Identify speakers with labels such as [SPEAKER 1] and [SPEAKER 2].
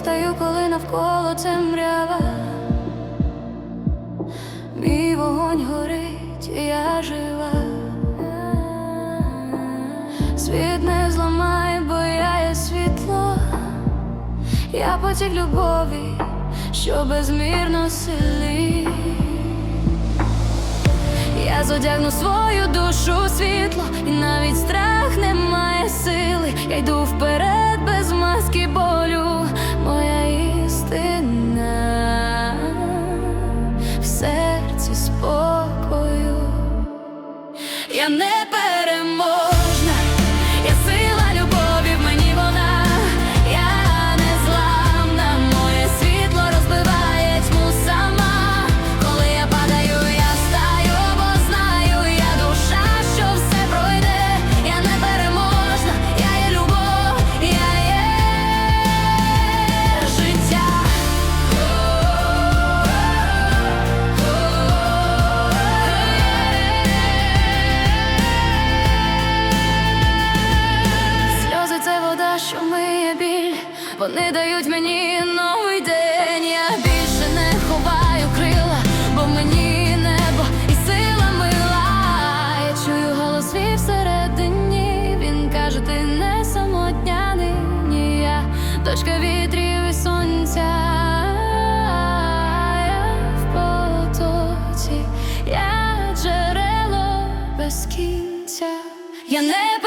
[SPEAKER 1] встаю, коли навколо темрява. Мій вогонь горить, і я жива. Світ не зламає, бо я є світло. Я потік любові, що безмірно сили. Я зодягну свою душу світло, і навіть страх не має сили. Я йду вперед в серці спокою. Я не біль. Вони дають мені новий день. Я більше не ховаю крила, бо мені небо і сила мила. Я чую голос свій всередині. Він каже, ти не самотня нині. Я дочка вітрів і сонця. Я в потоці, я джерело без кінця. Я не